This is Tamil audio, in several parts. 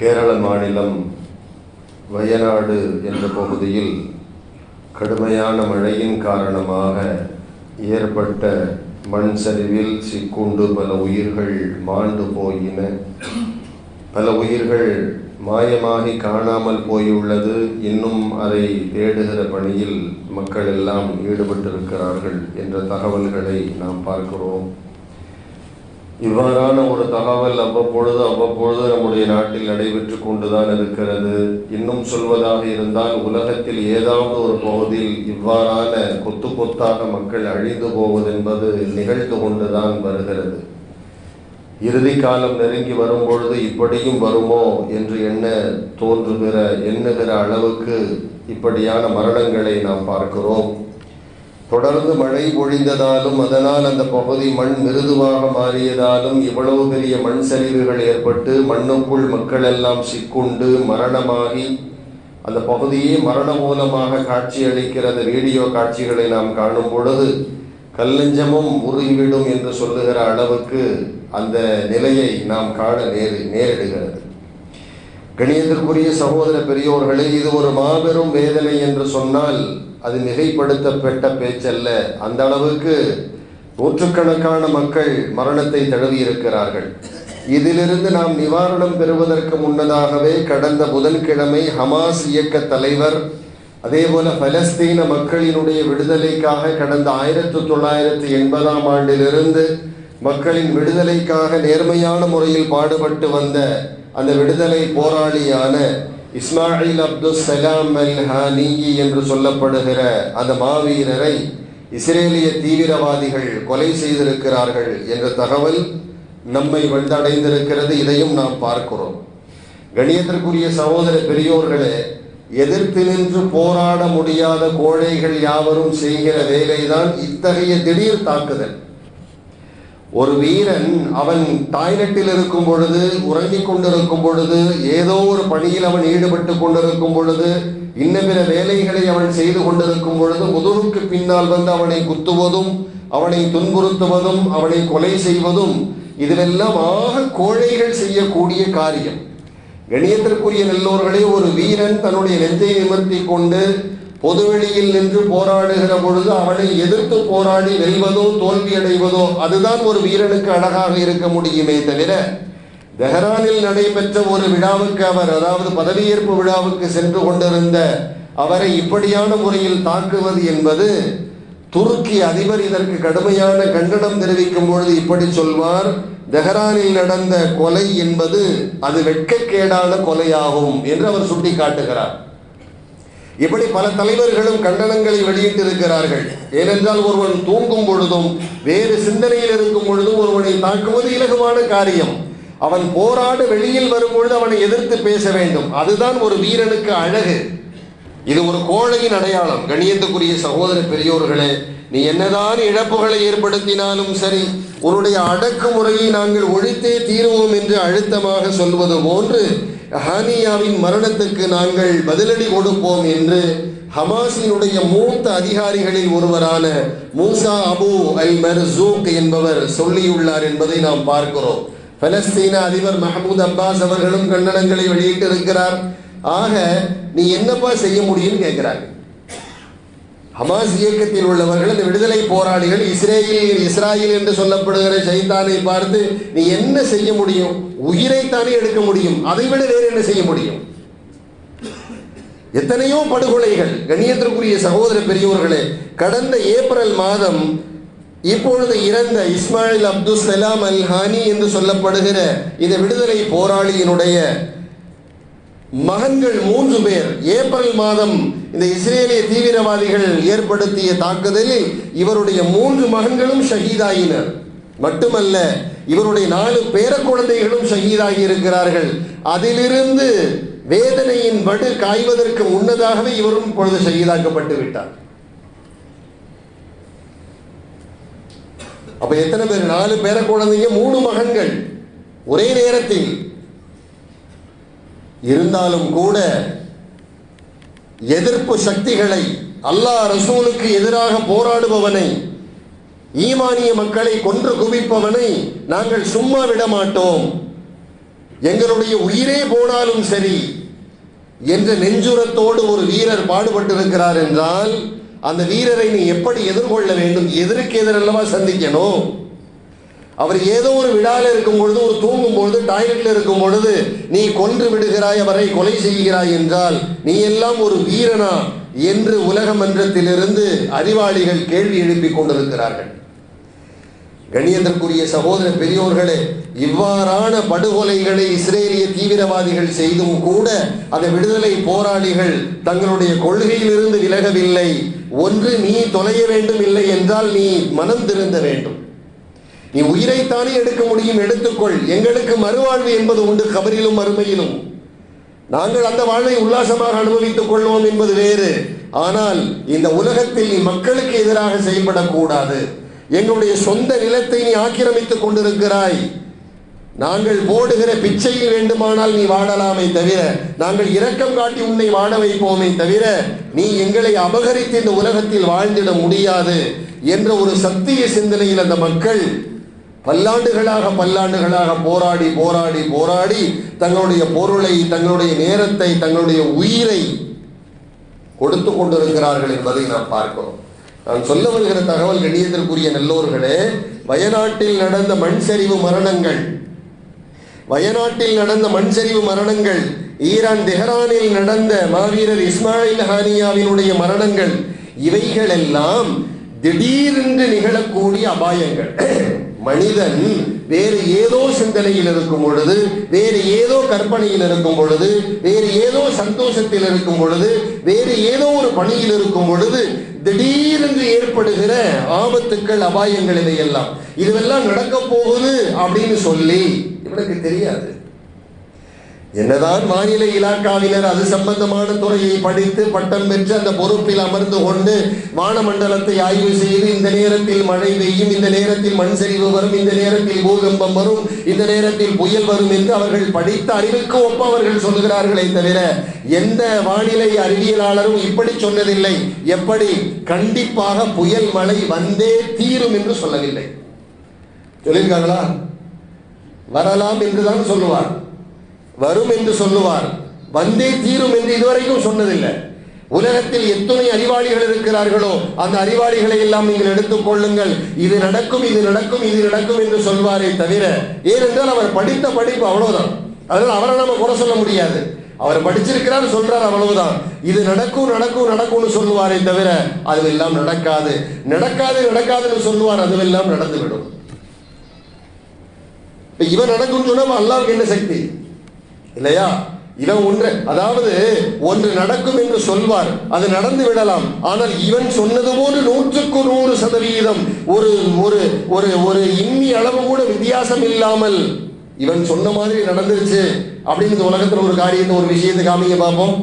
கேரள மாநிலம் வயநாடு என்ற பகுதியில் கடுமையான மழையின் காரணமாக ஏற்பட்ட மண் சரிவில் சிக்குண்டு பல உயிர்கள் மாண்டு போயின. பல உயிர்கள் மாயமாகி காணாமல் போயுள்ளது. இன்னும் அதை தேடுகிற பணியில் மக்கள் எல்லாம் ஈடுபட்டிருக்கிறார்கள் என்ற தகவல்களை நாம் பார்க்கிறோம். இவ்வாறான ஒரு தகவல் அவ்வப்பொழுது அவ்வப்பொழுது நம்முடைய நாட்டில் நடைபெற்று கொண்டுதான் இருக்கிறது. இன்னும் சொல்வதாக இருந்தால் உலகத்தில் ஏதாவது ஒரு பகுதியில் இவ்வாறான கொத்து கொத்தாக மக்கள் அழிந்து போவதென்பது நிகழ்ந்து கொண்டுதான் வருகிறது. இறுதி காலம் நெருங்கி வரும்பொழுது இப்படியும் வருமோ என்று எண்ண தோன்றுகிற எண்ணுகிற அளவுக்கு இப்படியான மரணங்களை நாம் பார்க்கிறோம். தொடர்ந்து மழை பொழிந்ததாலும் அதனால் அந்த பகுதி மண் மிருதுவாக மாறியதாலும் இவ்வளவு பெரிய மண் சரிவுகள் ஏற்பட்டு மண்ணுக்குள் மக்கள் எல்லாம் சிக்குண்டு மரணமாகி அந்த பகுதியே மரண மூலமாக காட்சி அளிக்கிற அந்த வீடியோ காட்சிகளை நாம் காணும் பொழுது கல்லஞ்சமும் உருகிவிடும் என்று சொல்லுகிற அளவுக்கு அந்த நிலையை நாம் காண நேரு நேரிடுகிறது. கணியத்திற்குரிய சகோதர பெரியோர்களே இது ஒரு மாபெரும் வேதனை என்று சொன்னால் அது மிகைப்படுத்தப்பட்ட பேச்சல்ல. அந்த அளவுக்கு நூற்றுக்கணக்கான மக்கள் மரணத்தை தழுவியிருக்கிறார்கள். இதிலிருந்து நாம் நிவாரணம் பெறுவதற்கு முன்னதாகவே கடந்த புதன்கிழமை ஹமாஸ் இயக்க தலைவர் அதேபோல பலஸ்தீன மக்களினுடைய விடுதலைக்காக கடந்த ஆயிரத்தி தொள்ளாயிரத்தி எண்பதாம் ஆண்டிலிருந்து மக்களின் விடுதலைக்காக நேர்மையான முறையில் பாடுபட்டு வந்த அந்த விடுதலை போராளியான இஸ்மாயில் அப்துல் சலாம் அல் ஹானி என்று சொல்லப்படுகிற அந்த மாவீரரை இஸ்ரேலிய தீவிரவாதிகள் கொலை செய்திருக்கிறார்கள் என்ற தகவல் நம்மை வந்தடைந்திருக்கிறது. இதையும் நாம் பார்க்கிறோம். கணியத்திற்குரிய சகோதர பெரியோர்களே எதிர்த்து நின்று போராட முடியாத கோழைகள் யாவரும் செய்கிற வேலைதான் இத்தகைய திடீர் தாக்குதல். ஒரு வீரன் அவன் டாய்லெட்டில் இருக்கும் பொழுது உறங்கிக் கொண்டிருக்கும் பொழுது ஏதோ ஒரு பணியில் அவன் ஈடுபட்டு கொண்டிருக்கும் பொழுது இன்ன பிற வேலைகளை அவன் செய்து கொண்டிருக்கும் பொழுது முதுகுக்கு பின்னால் வந்து அவனை குத்துவதும் அவனை துன்புறுத்துவதும் அவனை கொலை செய்வதும் இதுவெல்லாம் ஆக கோழைகள் செய்யக்கூடிய காரியம். கணியத்திற்குரிய நல்லோர்களே ஒரு வீரன் தன்னுடைய நெஞ்சை நிமிர்த்தி கொண்டு பொதுவெளியில் நின்று போராடுகிற பொழுது அவனை எதிர்த்து போராடி வெல்வதோ தோல்வியடைவதோ அதுதான் ஒரு வீரனுக்கு அழகாக இருக்க முடியுமே தவிர தெஹரானில் நடைபெற்ற ஒரு விழாவுக்கு அவர் அதாவது பதவியேற்பு விழாவுக்கு சென்று கொண்டிருந்த அவரை இப்படியான முறையில் தாக்குவது என்பது துருக்கி அதிபர் இதற்கு கடுமையான கண்டனம் தெரிவிக்கும் பொழுது இப்படி சொல்வார் தெஹரானில் நடந்த கொலை என்பது அது வெட்கக்கேடான கொலையாகும் என்று அவர் சுட்டி காட்டுகிறார் இப்படி பல தலைவர்களும் கண்டனங்களை வெளியிட்டிருக்கிறார்கள். ஏனென்றால் ஒருவன் தூங்கும் பொழுதும் வேறு சிந்தனையில் இருக்கும் பொழுதும் ஒருவனை தாக்குவது இலகுவான காரியம். அவன் போராடு வெளியில் வரும்பொழுது அவனை எதிர்த்து பேச வேண்டும். அதுதான் ஒரு வீரனுக்கு அழகு. இது ஒரு கோழையின் அடையாளம். கணியத்துக்குரிய சகோதர பெரியோர்களே நீ என்னதான் இழப்புகளை ஏற்படுத்தினாலும் சரி உன்னுடைய அடக்குமுறையை நாங்கள் ஒழித்தே தீருவோம் என்று அழுத்தமாக சொல்வது போன்று ஹானியாவின் மரணத்துக்கு நாங்கள் பதிலடி கொடுப்போம் என்று ஹமாஸினுடைய மூத்த அதிகாரிகளில் ஒருவரான மூசா அபு அல் மர்சூக் என்பவர் சொல்லியுள்ளார் என்பதை நாம் பார்க்கிறோம். பலஸ்தீன அதிபர் மஹமூத் அப்பாஸ் அவர்களும் கண்டனங்களை வெளியிட்டிருக்கிறார். ஆக நீ என்னப்பா செய்ய முடியும்னு கேட்கிறாங்க ஹமாஸ் இயக்கத்தில் உள்ளவர்கள் இந்த விடுதலை போராளிகள் இஸ்ரேலில் இஸ்ராயில் என்று சொல்லப்படுகிற சைத்தானை பார்த்து நீ என்ன செய்ய முடியும்? உயிரைத்தானே எடுக்க முடியும்? அதை விட வேறு என்ன செய்ய முடியும்? எத்தனையோ படுகொலைகள். கண்ணியத்திற்குரிய சகோதர பெரியோர்களே கடந்த ஏப்ரல் மாதம் இப்பொழுது இறந்த இஸ்மாயில் அப்துல் சலாம் அல் ஹானி என்று சொல்லப்படுகிற இந்த விடுதலை போராளியினுடைய மகன்கள் மூன்று பேர். ஏப்ரல் மாதம் இந்த இஸ்ரேலிய தீவிரவாதிகள் ஏற்படுத்திய தாக்குதலில் இவருடைய மூன்று மகன்களும் ஷஹீதாயினர். மட்டுமல்ல இவருடைய நாலு பேர குழந்தைகளும் ஷஹீதாகி இருக்கிறார்கள். அதிலிருந்து வேதனையின் வடு காய்வதற்கு முன்னதாகவே இவரும் பொழுது ஷஹீதாக்கப்பட்டு விட்டார். அப்ப எத்தனை பேர்? நாலு பேர குழந்தைங்க மூணு மகன்கள். ஒரே நேரத்தில் இருந்தாலும் கூட எதிர்ப்பு சக்திகளை அல்லாஹ் ரசூலுக்கு எதிராக போராடுபவனை ஈமானிய மக்களை கொன்று குவிப்பவனை நாங்கள் சும்மா விட மாட்டோம். எங்களுடைய உயிரே போனாலும் சரி என்ற நெஞ்சுரத்தோடு ஒரு வீரர் பாடுபட்டிருக்கிறார் என்றால் அந்த வீரரை நீ எப்படி எதிர்கொள்ள வேண்டும்? எதற்கு எதிரல்லவா சந்திக்கணும்? அவர் ஏதோ ஒரு விழால இருக்கும் பொழுது ஒரு தூங்கும் பொழுது டாய்லெட்ல இருக்கும் பொழுது நீ கொன்று விடுகிறாய் அவரை கொலை செய்கிறாய் என்றால் நீ எல்லாம் ஒரு வீரனா? என்று உலக மன்றத்திலிருந்து அறிவாளிகள் கேள்வி எழுப்பிக் கொண்டிருக்கிறார்கள். கணியத்திற்குரிய சகோதர பெரியோர்களே இவ்வாறான படுகொலைகளை இஸ்ரேலிய தீவிரவாதிகள் செய்தும் கூட அந்த விடுதலை போராளிகள் தங்களுடைய கொள்கையிலிருந்து விலகவில்லை. ஒன்று நீ தொலைய வேண்டும் இல்லை என்றால் நீ மனம் திருந்த வேண்டும். நீ உயிரைத்தானே எடுக்க முடியும் எடுத்துக்கொள். எங்களுக்கு மறுவாழ்வு என்பது உண்டு கபரிலும் மறுமையிலும். நாங்கள் அந்த வாழ்வை உல்லாசமாக அனுபவித்துக் கொள்வோம் என்பது வேறு. ஆனால் இந்த உலகத்தில் நீ மக்களுக்கு எதிராக செயல்படக்கூடாது. எங்களுடைய சொந்த நிலத்தை நீ ஆக்கிரமித்துக் கொண்டிருக்கிறாய். நாங்கள் போடுகிற பிச்சையில் வேண்டுமானால் நீ வாழலாமே தவிர நாங்கள் இரக்கம் காட்டி உன்னை வாழ வைப்போமே தவிர நீ எங்களை அபகரித்து இந்த உலகத்தில் வாழ்ந்திட முடியாது என்ற ஒரு சத்திய சிந்தனையில் அந்த மக்கள் பல்லாண்டுகளாக பல்லாண்டுகளாக போராடி போராடி போராடி தங்களுடைய பொருளை தங்களுடைய நேரத்தை தங்களுடைய உயிரை கொடுத்து கொண்டிருக்கிறார்கள் என்பதை நாம் பார்க்கிறோம். நான் சொல்ல வருகிற தகவல் கண்ணியத்திற்குரிய நல்லோர்களே வயநாட்டில் நடந்த மண் சரிவு மரணங்கள் வயநாட்டில் நடந்த மண் சரிவு மரணங்கள் ஈரான் தெஹ்ரானில் நடந்த மாவீரர் இஸ்மாயில் ஹானியாவினுடைய மரணங்கள் இவைகளெல்லாம் திடீரென்று நிகழக்கூடிய அபாயங்கள். மனிதன் வேறு ஏதோ சிந்தனையில் இருக்கும் பொழுது வேறு ஏதோ கற்பனையில் இருக்கும் பொழுது வேறு ஏதோ சந்தோஷத்தில் இருக்கும் பொழுது வேறு ஏதோ ஒரு பணியில் இருக்கும் பொழுது திடீரென்று ஏற்படுகிற ஆபத்துக்கள் அபாயங்கள் இதையெல்லாம். இதுவெல்லாம் நடக்க போகுது அப்படின்னு சொல்லி இவனுக்கு தெரியாது. என்னதான் மாநில இலாக்காவினர் அது சம்பந்தமான துறையை படித்து பட்டம் பெற்று அந்த பொறுப்பில் அமர்ந்து கொண்டு வானமண்டலத்தை ஆய்வு செய்து இந்த நேரத்தில் மழை பெய்யும் இந்த நேரத்தில் மண் சரிவு வரும் இந்த நேரத்தில் பூகம்பம் வரும் இந்த நேரத்தில் புயல் வரும் என்று அவர்கள் படித்த அறிவுக்கு ஒப்ப அவர்கள் சொல்லுகிறார்களே தவிர எந்த வானிலை அறிவியலாளரும் இப்படி சொன்னதில்லை. எப்படி? கண்டிப்பாக புயல் மழை வந்தே தீரும் என்று சொல்லவில்லை. சொல்லியிருக்காங்களா? வரலாம் என்றுதான் சொல்லுவார். வரும் என்று சொல்லுவார். வந்தே தீரும் என்று இதுவரைக்கும் சொன்னதில்லை. உலகத்தில் எத்தனை அறிவாளிகள் இருக்கிறார்களோ அந்த அறிவாளிகளை எல்லாம் நீங்கள் எடுத்துக் கொள்ளுங்கள். இது நடக்கும் இது நடக்கும் இது நடக்கும் என்று சொல்வாரே தவிர ஏனென்றால் அவர் படித்த படிப்பு அவ்வளவுதான். அதனால் அவரை நம்ம குறை சொல்ல முடியாது. அவர் படிச்சிருக்கிறார் சொல்றார் அவ்வளவுதான். இது நடக்கும் நடக்கும் நடக்கும்னு சொல்லுவாரே தவிர அதுவெல்லாம் நடக்காது. நடக்காது நடக்காதுன்னு சொல்லுவார் அதுவெல்லாம் நடந்துவிடும். இவன் நடக்கும்னு சொன்னா அல்லாவுக்கு என்ன சக்தி? இல்லையா? இவன் ஒன்று. அதாவது ஒன்று நடக்கும் என்று சொல்வார். அது நடந்து விடலாம். ஆனால் இவன் சொன்னது போன்று நூற்றுக்கு நூறு சதவீதம் ஒரு ஒரு ஒரு ஒரு இம்மி அளவு கூட வித்தியாசம் இல்லாமல் இவன் சொன்ன மாதிரி நடந்துருச்சு அப்படின்னு இந்த ஒரு காரியத்தை ஒரு விஷயத்தை காமிங்க பார்ப்போம்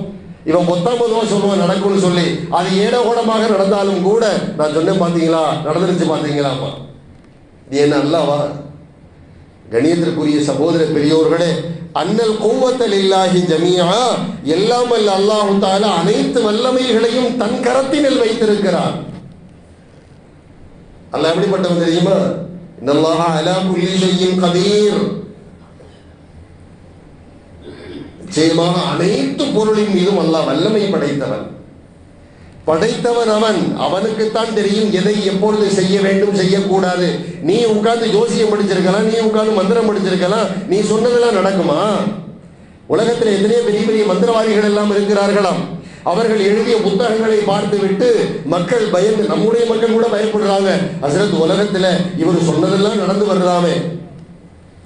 இவன் மொத்தம் பொதுவாக சொல்லுவான் நடக்கும்னு சொல்லி. அது ஏடகோடமாக நடந்தாலும் கூட நான் சொன்னேன் பார்த்தீங்களா நடந்துருச்சு பார்த்தீங்களாமா இது என்ன அல்லாவா? கணியத்திற்குரிய சகோதர பெரியோர்களே அன்னல் கோவத்தல் இல்லாஹி ஜமியா எல்லாம் அல்ல அல்லாஹு தாலா அனைத்து வல்லமைகளையும் தன் கரத்தினில் வைத்திருக்கிறார் அல்லாஹ் எப்படிப்பட்டவன் தெரியுமா? இன்னல்லாஹ அலா குல்லி ஷையின் கதீர். நிச்சயமாக அனைத்து பொருளின் மீதும் அல்லாஹ் வல்லமை படைத்தவன். படைத்தவன் அவன். அவனுக்குத்தான் தெரியும் எதை எப்பொழுது செய்ய வேண்டும் செய்யக்கூடாது. நீ உட்கார்ந்து ஜோசியம் படிச்சிருக்கலாம் நீ உட்கார்ந்து மந்திரம் படிச்சிருக்கலாம் நீ சொன்னதெல்லாம் நடக்குமா? உலகத்தில் எத்தனையோ பெரிய பெரிய மந்திரவாதிகள் எல்லாம் இருக்கிறார்களாம். அவர்கள் எழுதிய புத்தகங்களை பார்த்து விட்டு மக்கள் பயந்து நம்முடைய மக்கள் கூட பயப்படுறாங்க. அசரத் உலகத்துல இவர் சொன்னதெல்லாம் நடந்து வர்றாமே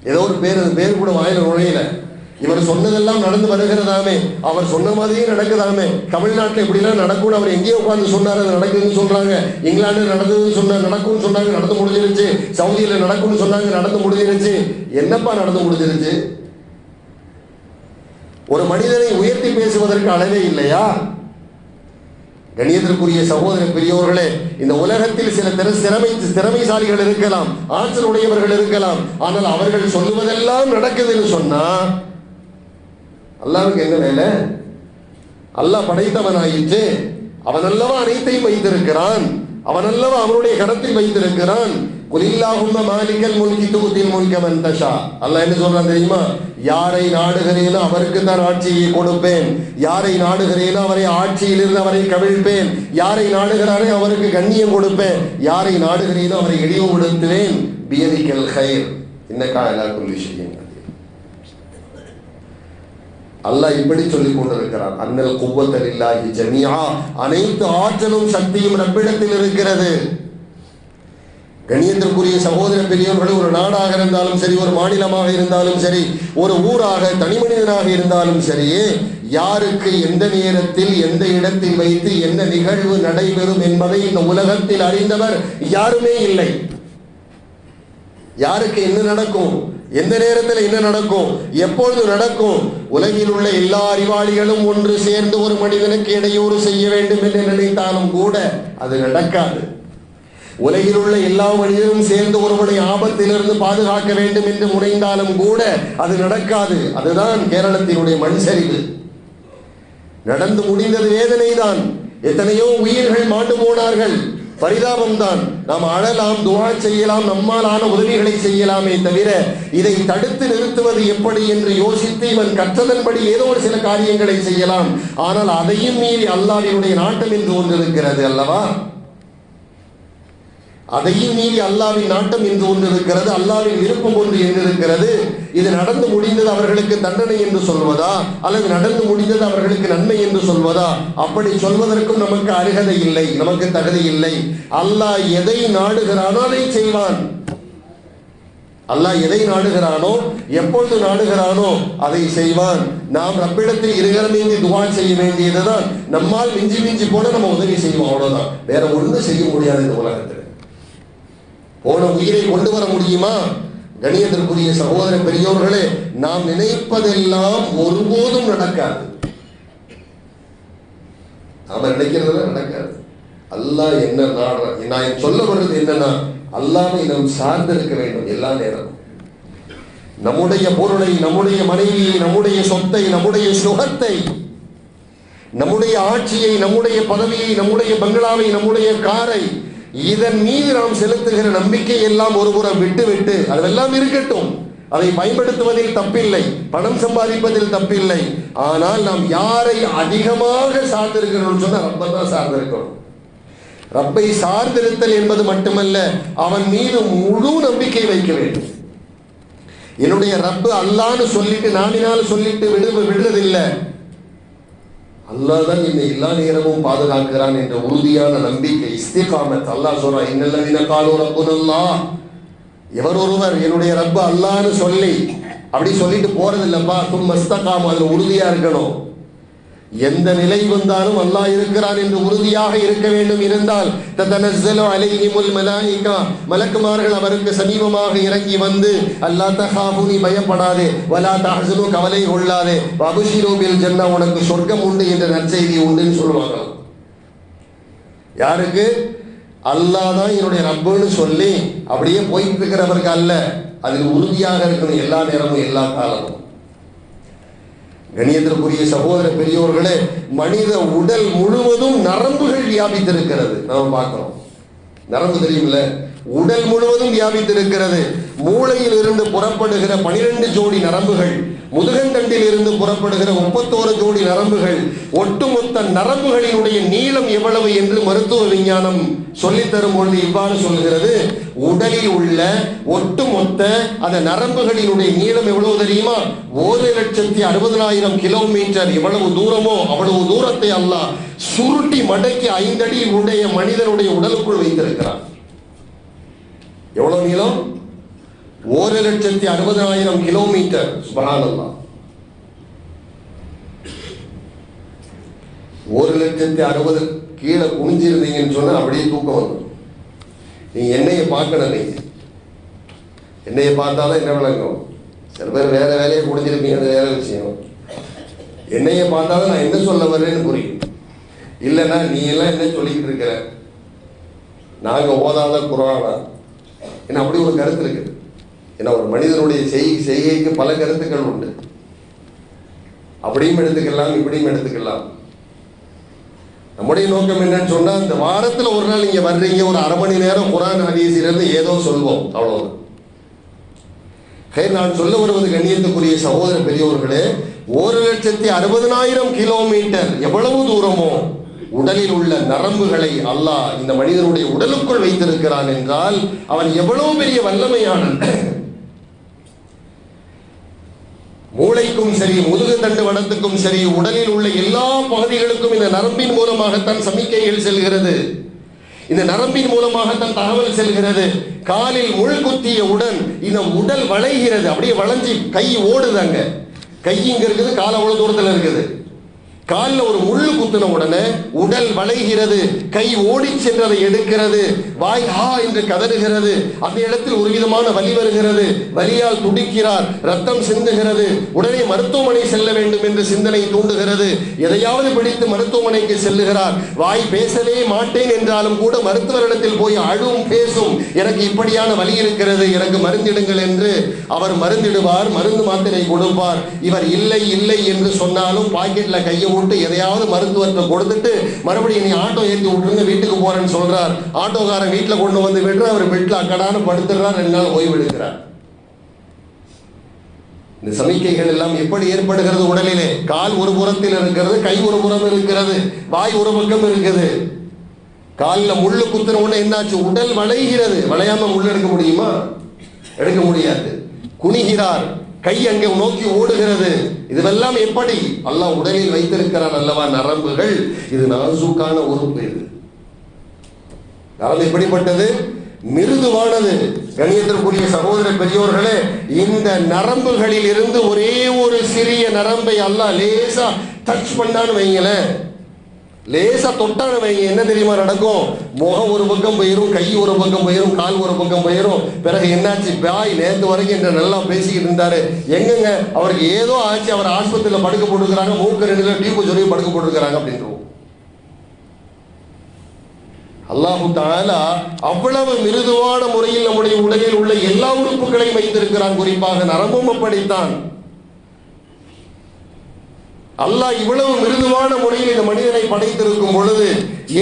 ஏதோ ஒரு பேர் பேர் கூட வாயில நுழையில. இவர் சொன்னதெல்லாம் நடந்து வருகிறதாமே. அவர் சொன்ன மாதிரியே நடக்குதாமே. தமிழ்நாட்டில் இப்படிலாம் நடக்கும்னு அவர் எங்கேயோ உட்காந்து சொன்னார் அது நடக்குதுன்னு சொல்றாங்க. இங்கிலாந்து நடந்ததுன்னு சொன்னா நடக்கும்னு சொன்னாங்க நடந்து முடிஞ்சிருச்சு. சவுதியில் நடக்கும்னு சொன்னாங்க நடந்து முடிஞ்சிருச்சு. என்னப்பா நடந்து முடிஞ்சிருச்சு? ஒரு மனிதனை உயர்த்தி பேசுவதற்கு அளவே இல்லையா? கணியத்திற்குரிய சகோதர பெரியோர்களே இந்த உலகத்தில் சில திற திறமை திறமைசாலிகள் இருக்கலாம் ஆற்றல் உடையவர்கள் இருக்கலாம். ஆனால் அவர்கள் சொல்லுவதெல்லாம் நடக்குதுன்னு சொன்னா அல்லாவுக்கு என்ன வேலை? அல்லாஹ் படைத்தவன் ஆயிற்று அவன் அல்லவா அனைத்தையும் வைத்திருக்கிறான். அவன் அல்லவா அவனுடைய கடத்தில் வைத்திருக்கிறான். குலில்லாஹும்ம மாலிகல் முல்கி தூத்தில் முல்கமன் தஷா. அல்லாஹ் என்ன சொல்றான் தெரியுமா? யாரை நாடுகிறேனோ அவருக்கு தான் ஆட்சியை கொடுப்பேன். யாரை நாடுகிறேனோ அவரை ஆட்சியிலிருந்து அவரை கவிழ்ப்பேன். யாரை நாடுகிறானே அவருக்கு கண்ணியம் கொடுப்பேன். யாரை நாடுகிறேனோ அவரை இழிவுபடுத்துவேன் பியதிக்கல் ஹைர் இன்னக்கா எல்லா குல் விஷயம் அல்லாஹ் இப்படி சொல்லிக் கொண்டிருக்கிறான். அன்னல் குவத்தல் இல்லாஹி ஜமியா அனைத்து ஆற்றலும் சக்தியும் நம்மிடத்தில் இருக்கிறது. கணியத்திற்குரிய சகோதர பெரியவர்கள் ஒரு நாடாக இருந்தாலும் சரி ஒரு மாநிலமாக இருந்தாலும் சரி ஒரு ஊராக தனி மனிதனாக இருந்தாலும் சரியே யாருக்கு எந்த நேரத்தில் எந்த இடத்தில் வைத்து என்ன நிகழ்வு நடைபெறும் என்பதை இந்த உலகத்தில் அறிந்தவர் யாருமே இல்லை. யாருக்கு என்ன நடக்கும்? எந்த நேரத்தில் என்ன நடக்கும்? எப்பொழுது நடக்கும்? உலகில் உள்ள எல்லா அறிவாளிகளும் ஒன்று சேர்ந்து ஒரு மனிதனுக்கு இடையூறு செய்ய வேண்டும் என்று நினைத்தாலும் கூட அது நடக்காது. உலகில் உள்ள எல்லா மனிதரும் சேர்ந்து ஒருவனை ஆபத்திலிருந்து பாதுகாக்க வேண்டும் என்று முனைந்தாலும் கூட அது நடக்காது. அதுதான் கேரளத்தினுடைய மண் சரிவு. நடந்து முடிந்தது வேதனை தான் எத்தனையோ உயிர்கள் மாண்டு போனார்கள். பரிதாபம் தான் நாம் அழலாம் துவா செய்யலாம் நம்மால் ஆன உதவிகளை செய்யலாமே தவிர இதை தடுத்து நிறுத்துவது எப்படி என்று யோசித்து இவன் கற்றதன்படி ஏதோ ஒரு சில காரியங்களை செய்யலாம். ஆனால் அதையும் மீறி அல்லாவினுடைய நாட்டம் என்று ஒன்று இருக்கிறது அல்லவா? அதையும் மீறி அல்லாவின் நாட்டம் என்று ஒன்று இருக்கிறது அல்லாவின் விருப்பம் ஒன்று என்று இருக்கிறது இது நடந்து முடிந்தது அவர்களுக்கு தண்டனை என்று சொல்வதா? அல்லது நடந்து முடிந்தது அவர்களுக்கு நன்மை என்று சொல்வதா? அப்படி சொல்வதற்கும் நமக்கு அருகதை இல்லை. நமக்கு தகுதி இல்லை. அல்லாஹ் எதை நாடுகிறானோ அதை செய்வான். அல்லாஹ் எதை நாடுகிறானோ எப்பொழுது நாடுகிறானோ அதை செய்வான். நாம் ரப்பிடத்தில் இருகரமேந்தி துவா செய்ய வேண்டியதுதான். நம்மால் மிஞ்சி மிஞ்சி போன நம்ம உதவி செய்வோம். அவ்வளவுதான். வேற ஒன்றும் செய்ய முடியாது இந்த உலகத்தில். போன உயிரை கொண்டு வர முடியுமா? கணியத்திற்குரிய சகோதர பெரியோர்களே நாம் நினைப்பதெல்லாம் ஒருபோதும் நடக்காது. நாம நினைக்கிறதெல்லாம் நடக்காது. அல்லாஹ் என்ன நாடுற நான் சொல்ல வர்றது என்னன்னா அல்லாமே நாம் சார்ந்திருக்க வேண்டும் எல்லா நேரமும். நம்முடைய பொருளை நம்முடைய மனைவியை நம்முடைய சொத்தை நம்முடைய சுகத்தை நம்முடைய ஆட்சியை நம்முடைய பதவியை நம்முடைய பங்களாவை நம்முடைய காரை இதன் மீது நாம் செலுத்துகிற நம்பிக்கை எல்லாம் ஒருபுறம் விட்டு விட்டு அதெல்லாம் இருக்கட்டும். அதை பயன்படுத்துவதில் தப்பில்லை பணம் சம்பாதிப்பதில் தப்பில்லை. ஆனால் நாம் யாரை அதிகமாக சார்ந்திருக்கிறோம் சொன்னால் ரப்பை தான் சார்ந்திருக்கிறோம். ரப்பை சார்ந்திருத்தல் என்பது மட்டுமல்ல அவன் மீது முழு நம்பிக்கை வைக்க வேண்டும். என்னுடைய ரப்பு அல்லான்னு சொல்லிட்டு நாடினாலும் சொல்லிட்டு விடு விடுறதில்லை அல்லாஹ் தான் என்னை எல்லா நேரமும் பாதுகாக்கிறான் என்ற உறுதியான நம்பிக்கை இஸ்திகாமத். அல்லாஹ் சொல்றான் இன்னல்லதீன காலோ ரப்புனல்லா எவர் ஒருவர் என்னுடைய ரப்பு அல்லான்னு சொல்லி அப்படி சொல்லிட்டு போறது இல்லப்பா தும் மஸ்தகாம் அதுல உறுதியா இருக்கணும். எந்த நிலை வந்தாலும் அல்லாஹ் இருக்கிறான் என்று உறுதியாக இருக்க வேண்டும் இருந்தால் ததனஸ்ஸலு அலைஹிமுல் மலாயிகா. மலக்குமார்கள் அவருக்கு சமீபமாக இறங்கி வந்து அல்லாஹ் தஹாபு நீ பயப்படாதே. வலா தஹசனு கவலை கொள்ளாதே. வபுஷிரு பில் ஜன்னா உனக்கு சொர்க்கம் உண்டு என்ற நற்செய்தி உண்டுன்னு சொல்லுவாங்க. யாருக்கு? அல்லாஹ் தான் என்னுடைய ரப்புன்னு சொல்லி அப்படியே போயிட்டு இருக்கிறவருக்கு அல்ல. அதில் உறுதியாக இருக்கணும் எல்லா நேரமும் எல்லா காலமும். கணியத்திற்குரிய சகோதர பெரியோர்களே மனித உடல் முழுவதும் நரம்புகள் வியாபித்திருக்கிறது. நாம் பார்க்கிறோம். நரம்பு தெரியும்ல உடல் முழுவதும் வியாபித்திருக்கிறது. மூளையில் இருந்து புறப்படுகிற பனிரெண்டு ஜோடி நரம்புகள் முதுகண்டண்டில் இருந்து புறப்படுகிற முப்பத்தோரு ஜோடி நரம்புகள் ஒட்டுமொத்த நரம்புகளினுடைய நீளம் எவ்வளவு என்று மருத்துவ விஞ்ஞானம் சொல்லித்தரும் பொழுது இவ்வாறு சொல்கிறது. உடலில் உள்ள ஒட்டுமொத்த அந்த நரம்புகளினுடைய நீளம் எவ்வளவு தெரியுமா? ஒரு லட்சத்தி அறுபதனாயிரம் கிலோமீட்டர் எவ்வளவு தூரமோ அவ்வளவு தூரத்தை அல்ல சுருட்டி மடக்கி ஐந்தடி உடைய மனிதனுடைய உடலுக்குள் வைத்திருக்கிறான். எவ்வளவு நீளம்? ஒரு லட்சத்தி அறுபதாயிரம் கிலோமீட்டர். சுபஹானல்லா ஒரு லட்சத்தி அறுபது கீழே குனிஞ்சிருந்தீங்கன்னு சொன்னா அப்படியே தூக்கம் வந்துடும் நீ என்னைய பார்க்கணும் நீங்க என்னைய பார்த்தாதான் என்ன விளங்கும்? சில பேர் வேற வேலையை குடிஞ்சிருப்பீங்க அது வேற விஷயம். என்னைய பார்த்தாலும் நான் என்ன சொல்ல வர்றேன்னு புரியும். இல்லைன்னா நீ எல்லாம் என்ன சொல்லிக்கிட்டு இருக்கிற நாங்கள் ஓதாத குரானா? ஏன்னா அப்படி ஒரு கருத்து இருக்குது ஏன்னா ஒரு மனிதனுடைய செய் செய்கைக்கு பல கருத்துக்கள் உண்டு. அப்படியும் எடுத்துக்கலாம் இப்படியும் எடுத்துக்கலாம். நம்முடைய நோக்கம் என்னன்னு சொன்னா இந்த வாரத்துல ஒரு நாள் இங்க வர்றீங்க ஒரு அரை மணி நேரம் குரான் ஹதீஸிலிருந்து ஏதோ சொல்வோம் அவ்வளவுதான். நான் சொல்ல வருவது கண்ணியத்துக்குரிய சகோதர பெரியவர்களே ஒரு லட்சத்தி அறுபதனாயிரம் கிலோமீட்டர் எவ்வளவு தூரமோ உடலில் உள்ள நரம்புகளை அல்லாஹ் இந்த மனிதனுடைய உடலுக்குள் வைத்திருக்கிறான் என்றால் அவன் எவ்வளவு பெரிய வல்லமையான மூளைக்கும் சரி முதுகு தண்டு வடத்துக்கும் சரி உடலில் உள்ள எல்லா பகுதிகளுக்கும் இந்த நரம்பின் மூலமாகத்தான் சமிக்கைகள் செல்கிறது. இந்த நரம்பின் மூலமாகத்தான் தகவல் செல்கிறது. காலில் முள் குத்தியவுடன் இந்த உடல் வளைகிறது. அப்படியே வளைஞ்சு கை ஓடுதாங்க கை இங்க இருக்குது கால் அவ்வளவு தூரத்தில் இருக்குது. காலில் ஒரு முள்ளு குத்தின உடனே உடல் வளைகிறது கை ஓடி சென்றதை எடுக்கிறது வாய் ஹா என்று கதறுகிறது அந்த இடத்தில் ஒரு விதமான வலி வருகிறது. வலியால் துடிக்கிறார் ரத்தம் சிந்துகிறது. உடனே மருத்துவமனை செல்ல வேண்டும் என்று சிந்தனை தூண்டுகிறது. எதையாவது பிடித்து மருத்துவமனைக்கு செல்லுகிறார். வாய் பேசவே மாட்டேன் என்றாலும் கூட மருத்துவரிடத்தில் போய் அழும் பேசும். எனக்கு இப்படியான வலி இருக்கிறது எனக்கு மருந்திடுங்கள் என்று அவர் மருந்திடுவார் மருந்து மாத்திரை கொடுப்பார். இவர் இல்லை இல்லை என்று சொன்னாலும் பாக்கெட்ல கையை விட்டு எதையாவது மருத்துவத்தை கொடுத்துட்டு மறுபடியும் நீ ஆட்டோ ஏற்றி விட்டுருங்க வீட்டுக்கு போறேன்னு சொல்றார். ஆட்டோக்காரன் வீட்டில் கொண்டு வந்து விடுற அவர் வீட்டுல அக்கடான்னு படுத்துடுறார் ரெண்டு நாள் ஓய்வு எடுக்கிறார். இந்த சமிக்கைகள் எல்லாம் எப்படி ஏற்படுகிறது உடலிலே? கால் ஒரு புறத்தில் இருக்கிறது கை ஒரு புறம் இருக்கிறது வாய் ஒரு பக்கம் இருக்குது. காலில் முள்ளு குத்துன உடனே என்னாச்சு? உடல் வளைகிறது. வளையாம முள் எடுக்க முடியுமா? எடுக்க முடியாது. குனிகிறார். கை அங்கே நோக்கி ஓடுகிறது. இதுவெல்லாம் எப்படி? அல்லாஹ் உடலில் வைத்திருக்கிறான் அல்லவா நரம்புகள். இது நாசூக்கான உறுப்பு இது. நரம்பு எப்படிப்பட்டது? மிருதுவானது. கணியத்திற்குரிய சகோதர பெரியோர்களே இந்த நரம்புகளில் இருந்து ஒரே ஒரு சிறிய நரம்பை அல்லாஹ் லேசா டச் பண்ணான்னு வைங்களேன். லேசா தொட்டான வைங்க என்ன தெரியுமா நடக்கும்? முகம் ஒரு பக்கம் போயிடும் கை ஒரு பக்கம் போயிடும் கால் ஒரு பக்கம் போயிடும் பிறகு என்னாச்சு? பாய் நேற்று வரைக்கும் என்ன நல்லா பேசிக்கிட்டு இருந்தாரு. எங்கங்க? அவருக்கு ஏதோ ஆச்சு அவர் ஆஸ்பத்திரியில படுக்க போட்டுக்கிறாங்க மூக்கு ரெண்டுல டியூப் சொல்லி படுக்க போட்டுக்கிறாங்க அப்படின்றோம் அல்லாஹு தாலா அவ்வளவு மிருதுவான முறையில் நம்முடைய உடலில் உள்ள எல்லா உறுப்புகளையும் வைத்திருக்கிறான். குறிப்பாக நரம்பும் அப்படித்தான். அல்லாஹ் இவ்வளவு மிருதுவான முறையில் இந்த மனிதனை படைத்திருக்கும் பொழுது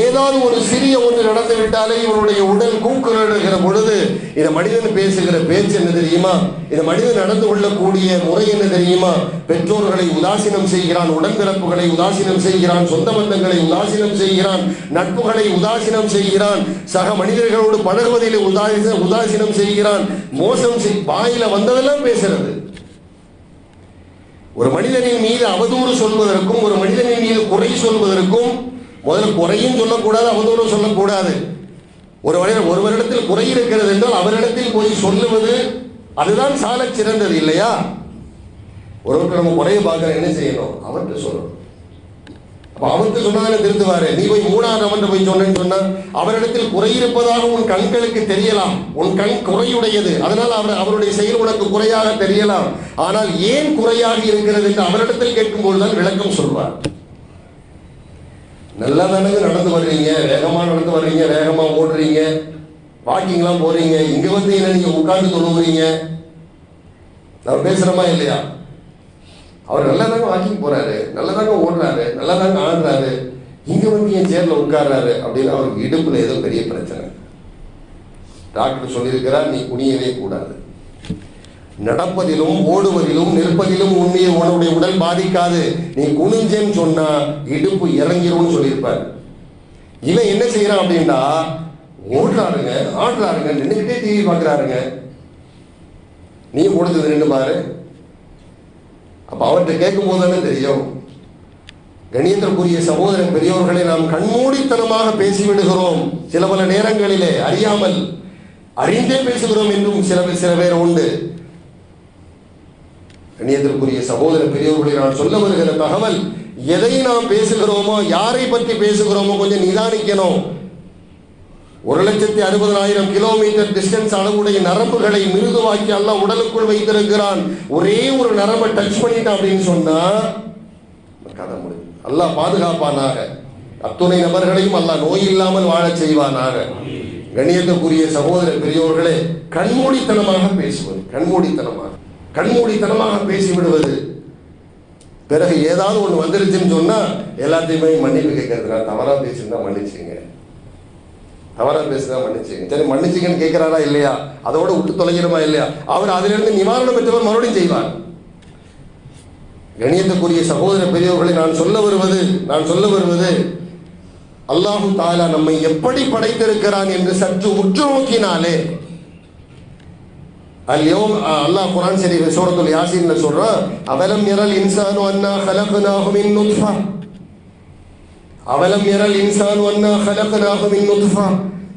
ஏதாவது ஒரு சிறிய ஒன்று நடந்து விட்டாலே இவருடைய உடல் கூக்குரடுகிற பொழுது இந்த மனிதன் பேசுகிற பேச்சு என்ன தெரியுமா? இந்த மனிதன் நடந்து கொள்ளக்கூடிய முறை என்ன தெரியுமா? பெற்றோர்களை உதாசீனம் செய்கிறான் உடன்பிறப்புகளை உதாசீனம் செய்கிறான் சொந்த பந்தங்களை உதாசீனம் செய்கிறான் நட்புகளை உதாசீனம் செய்கிறான் சக மனிதர்களோடு பழகுவதில் உதாசீனம் செய்கிறான் மோசம் செய் வாயில வந்ததெல்லாம் பேசுறது. ஒரு மனிதனின் மீது அவதூறு சொல்வதற்கும் ஒரு மனிதனின் மீது குறை சொல்வதற்கும் முதல்ல குறையும் சொல்லக்கூடாது அவதூறும் சொல்லக்கூடாது. ஒரு மனிதன் ஒருவரிடத்தில் குறை இருக்கிறது என்றால் அவரிடத்தில் போய் சொல்லுவது அதுதான் சால சிறந்தது இல்லையா? ஒருவருக்கு நம்ம குறைய பார்க்க என்ன செய்யணும்? அவர்கிட்ட சொல்லணும். அவருக்கு சொன்னதானே திருந்துவாரு. நீ போய் மூணாவது அவன் போய் சொன்னேன்னு சொன்னா அவரிடத்தில் குறையிருப்பதாக உன் கண்களுக்கு தெரியலாம். உன் கண் குறையுடையது. அதனால் அவர் அவருடைய செயல் உனக்கு குறையாக தெரியலாம். ஆனால் ஏன் குறையாக இருக்கிறது என்று அவரிடத்தில் கேட்கும்போது தான் விளக்கம் சொல்வார். நல்லா தானே நடந்து வர்றீங்க. வேகமா நடந்து வர்றீங்க. வேகமா ஓடுறீங்க. வாக்கிங்லாம் போறீங்க. இங்க வந்து என்ன நீங்க உட்காந்து தொழுவுறீங்க? நான் பேசுகிறோமா இல்லையா? அவர் நல்லா தாங்க வாக்கிங் போறாரு நல்லா தாங்க ஓடுறாரு நல்லா தாங்க ஆடுறாரு. இங்க வந்து என் சேர்ல உட்கார்றாரு அப்படின்னு அவருக்கு இடுப்புல ஏதோ பெரிய பிரச்சனை. டாக்டர் சொல்லியிருக்கிறார் நீ குனியவே கூடாது. நடப்பதிலும் ஓடுவதிலும் நிற்பதிலும் உண்மையை உன்னுடைய உடல் பாதிக்காது. நீ குனிஞ்சேன்னு சொன்னா இடுப்பு இறங்கிரும்னு சொல்லியிருப்பார். இவன் என்ன செய்யறான் அப்படின்னா ஓடுறாருங்க ஆடுறாருங்க நின்றுக்கிட்டே டிவி பார்க்கறாருங்க. நீ கொடுத்தது நின்று பாரு. அப்ப அவர்கிட்ட கேட்கும் போது தானே தெரியும்? கணியத்திற்குரிய சகோதரன் பெரியோர்களை நாம் கண்மூடித்தனமாக பேசிவிடுகிறோம். சில பல நேரங்களிலே அறியாமல் அறிந்தே பேசுகிறோம் என்றும் சில சில பேர் உண்டு. கணியத்திற்குரிய சகோதர பெரியோர்களை நான் சொல்ல வருகிற தகவல் எதை நாம் பேசுகிறோமோ யாரை பற்றி பேசுகிறோமோ கொஞ்சம் நிதானிக்கணும். ஒரு லட்சத்தி அறுபதாயிரம் கிலோமீட்டர் டிஸ்டன்ஸ் அளவுடைய நரம்புகளை மிருதுவாக்கி அல்ல உடலுக்குள் வைத்திருக்கிறான். ஒரே ஒரு நரம்பை டச் பண்ணிட்டான் அப்படின்னு சொன்னா கதை முடிஞ்சு. அல்லாஹ் பாதுகாப்பானாக. அத்துணை நபர்களையும் அல்லாஹ் நோய் இல்லாமல் வாழச் செய்வானாக. கண்ணியத்துக்குரிய சகோதர பெரியோர்களே கண்மூடித்தனமாக பேசுவது கண்மூடித்தனமாக. கண்மூடித்தனமாக பேசிவிடுவது. பிறகு ஏதாவது ஒன்று வந்துருச்சுன்னு சொன்னால் எல்லாத்தையுமே மன்னிப்பு கேட்கறது நான் தவறாக பேசியிருந்தா மன்னிச்சுங்க தவறா பேசுனா மன்னிச்சுங்க சரி மன்னிச்சுங்கன்னு கேட்கிறாரா இல்லையா அதோட விட்டு தொலைகிறோமா இல்லையா அவர் அதிலிருந்து நிவாரணம் பெற்றவர் மறுபடியும் செய்வார் கணியத்துக்குரிய சகோதர பெரியவர்களை நான் சொல்ல வருவது நான் சொல்ல வருவது அல்லாஹு தாலா நம்மை எப்படி படைத்திருக்கிறான் என்று சற்று உற்று நோக்கினாலே اليوم அல்லாஹ் குர்ஆன் ஷரீஃப் சூரத்துல் யாசீன்ல சொல்றான் அவலம் யரல் இன்சானு அன்னா خلقناه من نطفه அவலம் யரல் இன்சானு அன்னா خلقناه من نطفه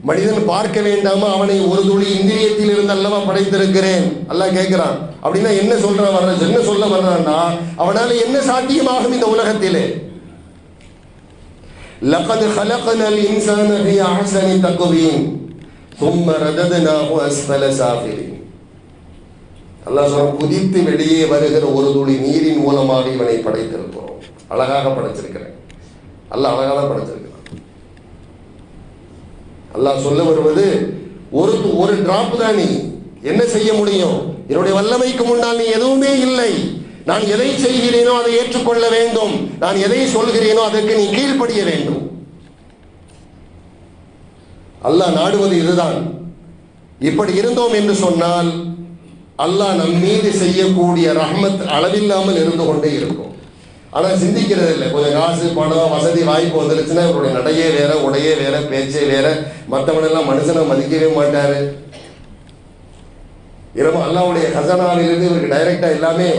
மனிதன் பார்க்க வேண்டாமா அவனை ஒரு துளி இந்திரியத்தில் இருந்து அல்லவா படைத்திருக்கிறேன் அல்லாஹ் கேட்கிறான் அப்படின்னா என்ன சொல்றான் வர்ற என்ன சொல்ல வர்றான்னா அவனால என்ன சாத்தியமாகும் இந்த உலகத்திலே لقد خلقنا الإنسان في أحسن تقويم ثم رددناه أسفل سافلين அல்லாஹ் சொல்ற குதித்து வெளியே வருகிற ஒரு துளி நீரின் மூலமாக இவனை படைத்திருக்கிறோம் அழகாக படைச்சிருக்கிறேன் அல்லாஹ் அழகாக படைச்சிருக்கிறான். அல்லாஹ் சொல்ல வருவது ஒரு ஒரு டிராப் தான் நீ. என்ன செய்ய முடியும்? என்னுடைய வல்லமைக்கு முன்னால் நீ எதுவுமே இல்லை. நான் எதை செய்கிறேனோ அதை ஏற்றுக்கொள்ள வேண்டும். நான் எதை சொல்கிறேனோ அதற்கு நீ கீழ்ப்படிய வேண்டும். அல்லாஹ் நாடுவது இதுதான். இப்படி இருந்தோம் என்று சொன்னால் அல்லாஹ் நம் மீது செய்யக்கூடிய ரஹ்மத் அளவில்லாமல் இருந்து கொண்டே இருக்கும். ஆனால் சிந்திக்கிறது இல்லை கொஞ்சம் காசு பணம் வசதி வாய்ப்பு வந்துருச்சுன்னா இவருடைய நடையே வேற உடையே வேற பேச்சே வேற. மற்றவனெல்லாம் மனுஷனை மதிக்கவே மாட்டாரு. இரவு அல்லாவுடைய ஹசனாவிலிருந்து இவருக்கு டைரக்டா எல்லாமே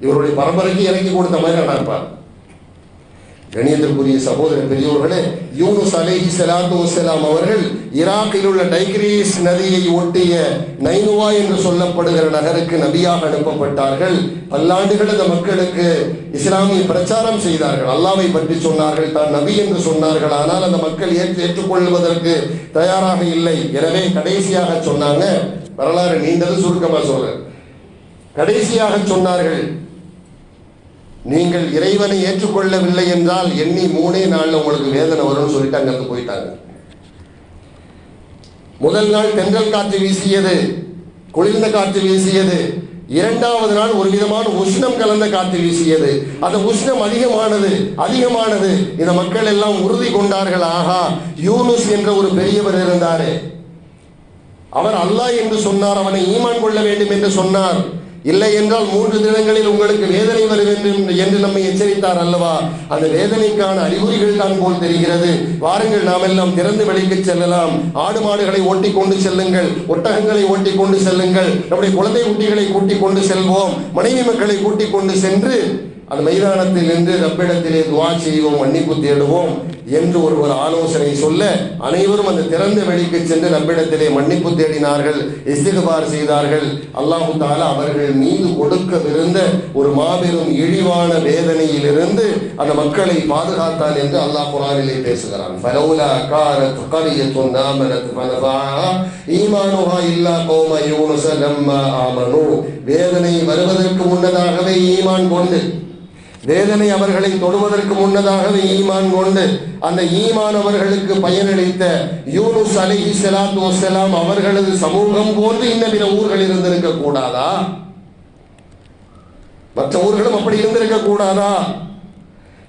இவருடைய பரம்பரைக்கு இறக்கி கொடுத்த மாதிரி நடப்பார். கணியத்திற்குரிய சகோதர பெரியோர்களே யூனுஸ் அலேஹி சலாத்து வசலாம் அவர்கள் ஈராக்கில் உள்ள டைக்ரீஸ் நதியை ஒட்டிய நைனுவா என்று சொல்லப்படுகிற நகருக்கு நபியாக அனுப்பப்பட்டார்கள். பல்லாண்டுகள் அந்த மக்களுக்கு இஸ்லாமிய பிரச்சாரம் செய்தார்கள். அல்லாவை பற்றி சொன்னார்கள் தான் நபி என்று சொன்னார்கள். ஆனால் அந்த மக்கள் ஏற்று ஏற்றுக்கொள்வதற்கு தயாராக இல்லை. எனவே கடைசியாக சொன்னாங்க வரலாறு நீண்டது சுருக்கமாக சொல்றேன். கடைசியாக சொன்னார்கள் நீங்கள் இறைவனை ஏற்றுக்கொள்ளவில்லை என்றால் எண்ணி மூணே நாளில் உங்களுக்கு வேதனை வரும்னு சொல்லிட்டு அங்கிருந்து போயிட்டாங்க. முதல் நாள் தென்றல் காற்று வீசியது குளிர்ந்த காற்று வீசியது இரண்டாவது நாள் ஒரு விதமான உஷ்ணம் கலந்த காற்று வீசியது. அந்த உஷ்ணம் அதிகமானது அதிகமானது. இந்த மக்கள் எல்லாம் உறுதி கொண்டார்கள். ஆகா யூனுஸ் என்ற ஒரு பெரியவர் இருந்தாரு. அவர் அல்லாஹ் என்று சொன்னார் அவனை ஈமான் கொள்ள வேண்டும் என்று சொன்னார். இல்லை என்றால் மூன்று தினங்களில் உங்களுக்கு வேதனை வரும் என்று என்று நம்மை எச்சரித்தார் அல்லவா? அந்த வேதனைக்கான அறிகுறிகள் தான் போல் தெரிகிறது. வாருங்கள் நாம் எல்லாம் திறந்து வெளிக்கு செல்லலாம். ஆடு மாடுகளை ஓட்டி கொண்டு செல்லுங்கள். ஒட்டகங்களை ஓட்டி கொண்டு செல்லுங்கள். நம்முடைய குழந்தை குட்டிகளை கூட்டிக் கொண்டு செல்வோம். மனைவி மக்களை கூட்டிக் கொண்டு சென்று அந்த மைதானத்தில் நின்று ரப்பிடத்திலே துவா செய்வோம் மன்னிப்பு தேடுவோம் என்று ஒருவர் ஆலோசனை சொல்ல அனைவரும் அந்த திறந்த வெளிக்கு சென்று ரப்பிடத்திலே மன்னிப்பு தேடினார்கள் இஸ்திகபார் செய்தார்கள். அல்லாஹு தாலா அவர்கள் மீது கொடுக்கவிருந்த ஒரு மாபெரும் இழிவான வேதனையிலிருந்து அந்த மக்களை பாதுகாத்தான் என்று அல்லாஹ் குரானிலே பேசுகிறான். ஃபலௌலா காரத் கரியத்துன் ஆமனத் ஃபனஃபஅஹா ஈமானுஹா இல்லா கௌம யூனுஸ லம்மா ஆமனு. வேதனை வருவதற்கு முன்னதாகவே ஈமான் கொண்டு வேதனை அவர்களை தொடுவதற்கு முன்னதாகவே ஈமான் கொண்டு அந்த ஈமான் அவர்களுக்கு பயனளித்த யூனுஸ் அலி ஸலாத்து வஸ்ஸலாம் அவர்களது சமூகம் போன்று இன்னும் பிற ஊர்கள் இருந்திருக்க கூடாதா? மற்ற ஊர்களும் அப்படி இருந்திருக்க கூடாதா?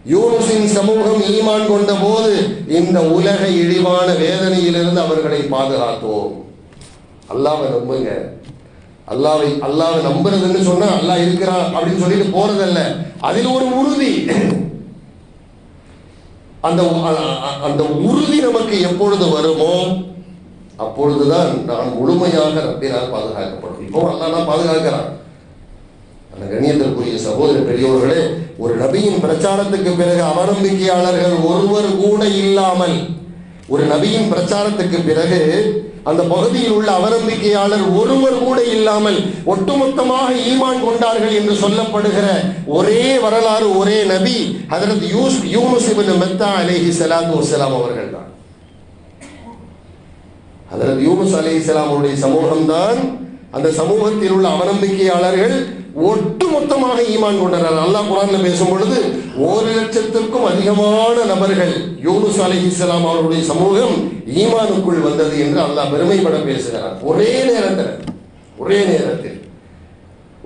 யூனுஸின் சமூகம் ஈமான் கொண்ட போது இந்த உலக இழிவான வேதனையிலிருந்து அவர்களை பாதுகாத்தோம். அல்லாம நம்புங்க அல்லாவை அல்லாவை நம்புறதுன்னு சொன்னா அல்லாஹ் இருக்கிறான் அப்படின்னு சொல்லிட்டு போறதல்ல. அதில் ஒரு உறுதி. அந்த அந்த உறுதி நமக்கு எப்பொழுது வருமோ அப்பொழுதுதான் நான் முழுமையாக ரப்பினால் பாதுகாக்கப்படும். இப்போ அல்லாஹ் பாதுகாக்கிறான். அந்த கண்ணியத்திற்குரிய சகோதர பெரியோர்களே ஒரு நபியின் பிரச்சாரத்துக்கு பிறகு அவநம்பிக்கையாளர்கள் ஒருவர் கூட இல்லாமல் ஒரு நபியின் பிரச்சாரத்துக்கு பிறகு அந்த பகுதியில் உள்ள அவநம்பிக்கையாளர் ஒருவர் கூட இல்லாமல் ஒட்டுமொத்தமாக ஈமான் கொண்டார்கள் என்று சொல்லப்படுகிற ஒரே வரலாறு ஒரே நபி அதற்கு யூஸ் யூனுஸ் இபின் மெத்தா அலேஹி ஸலாத்து வசலாம் அவர்கள் தான் அதற்கு யூனுஸ் அலைஹிஸ்ஸலாம் அவருடைய சமூகம்தான் அந்த சமூகத்தில் உள்ள அவநம்பிக்கையாளர்கள் ஒட்டுமொத்தமாக ஈமான் கொண்டனர். அல்லாஹ் குரான்ல பேசும் பொழுது ஒரு லட்சத்திற்கும் அதிகமான நபர்கள் யூனுஸ் அலைஹிஸ்ஸலாம் அவருடைய சமூகம் ஈமானுக்குள் வந்தது என்று அல்லாஹ் பெருமைப்பட பேசுகிறார். ஒரே நேரத்தில் ஒரே நேரத்தில்.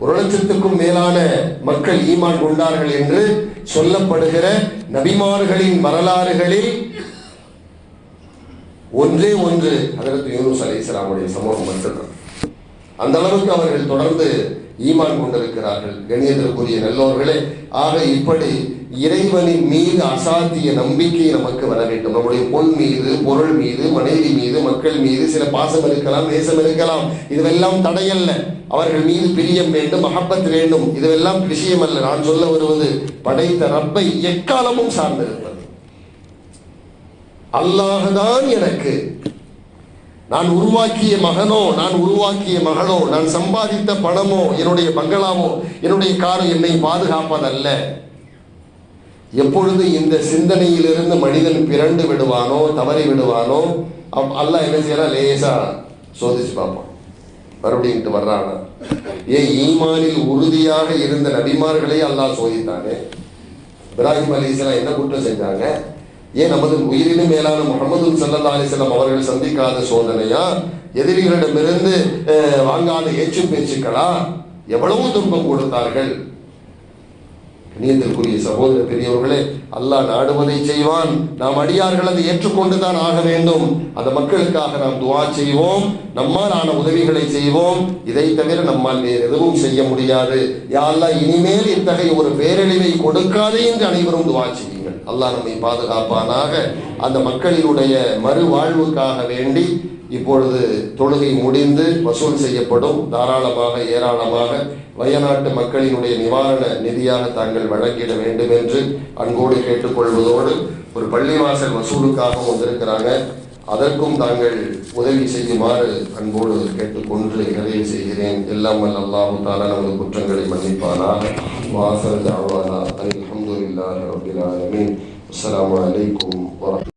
ஒரு லட்சத்துக்கும் மேலான மக்கள் ஈமான் கொண்டார்கள் என்று சொல்லப்படுகிற நபிமார்களின் வரலாறுகளில் ஒன்றே ஒன்று அதற்கு யூனுஸ் அலி இஸ்லாமுடைய சமூகம் மட்டும்தான். அந்த அளவுக்கு அவர்கள் தொடர்ந்து ஈமான் கொண்டிருக்கிறார்கள். கணியத்திற்குரிய நல்லோர்களே ஆக இப்படி இறைவனின் மீது அசாத்திய நம்பிக்கை நமக்கு வர வேண்டும். நம்முடைய பொன் மீது பொருள் மீது மனைவி மீது மக்கள் மீது சில பாசம் இருக்கலாம் நேசம் இருக்கலாம். இதுவெல்லாம் தடையல்ல. அவர்கள் மீது பிரியம் வேண்டும் மகப்பத் வேண்டும். இதுவெல்லாம் விஷயம் அல்ல நான் சொல்ல வருவது படைத்த ரப்பை எக்காலமும் சார்ந்திருப்பது. அல்லாஹ்தான் எனக்கு நான் உருவாக்கிய மகனோ நான் உருவாக்கிய மகளோ நான் சம்பாதித்த பணமோ என்னுடைய பங்களாவோ என்னுடைய காரோ என்னை பாதுகாப்பதல்ல. எப்பொழுது இந்த சிந்தனையிலிருந்து மனிதன் பிறண்டு விடுவானோ தவறி விடுவானோ அவ் அல்லாஹ் என்ன செய்யலாம் லேசா சோதிச்சு பார்ப்பான். மறுபடியும் வர்றானா? ஏன் ஈமானில் உறுதியாக இருந்த நபிமார்களே அல்லாஹ் சோதித்தானே? இப்ராஹிம் அலிஸ்லாம் என்ன குற்றம் செஞ்சாங்க? ஏன் நமது உயிரினும் மேலான முகமது சல்லா அலிசல்லாம் அவர்கள் சந்திக்காத சோதனையா? எதிரிகளிடமிருந்து அஹ், வாங்காத ஏச்சு பேச்சுக்களா எவ்வளவு துன்பம் கொடுத்தார்கள்? கண்ணியத்திற்குரிய சகோதர பெரியவர்களே அல்லாஹ் நாடுவதை செய்வான். நாம் அடியார்கள் அதை ஏற்றுக்கொண்டுதான் ஆக வேண்டும். அந்த மக்களுக்காக நாம் துவா செய்வோம். நம்மால் ஆன உதவிகளை செய்வோம். இதை தவிர நம்மால் வேறு எதுவும் செய்ய முடியாது. யாரெல்லாம் இனிமேல் இத்தகைய ஒரு பேரழிவை கொடுக்காதே என்று அனைவரும் துவா செய்யும். அல்லாஹ் நம்மை பாதுகாப்பானாக. அந்த மக்களினுடைய மறுவாழ்வுக்காக வேண்டி இப்பொழுது தொழுகை முடிந்து வசூல் செய்யப்படும். தாராளமாக ஏராளமாக வயநாட்டு மக்களினுடைய நிவாரண நிதியாக தாங்கள் வழங்கிட வேண்டும் என்று அன்போடு கேட்டுக்கொள்வதோடு ஒரு பள்ளிவாசல் வசூலுக்காக வந்திருக்கிறாங்க. அதற்கும் தாங்கள் உதவி செய்யுமாறு அன்போடு கேட்டுக்கொண்டு நிறைவு செய்கிறேன். எல்லாம் வல்ல அல்லாஹு தாலா நமது குற்றங்களை மன்னிப்பானா வாசல் தாவானா. لله رب العالمين. والسلام عليكم ورحمة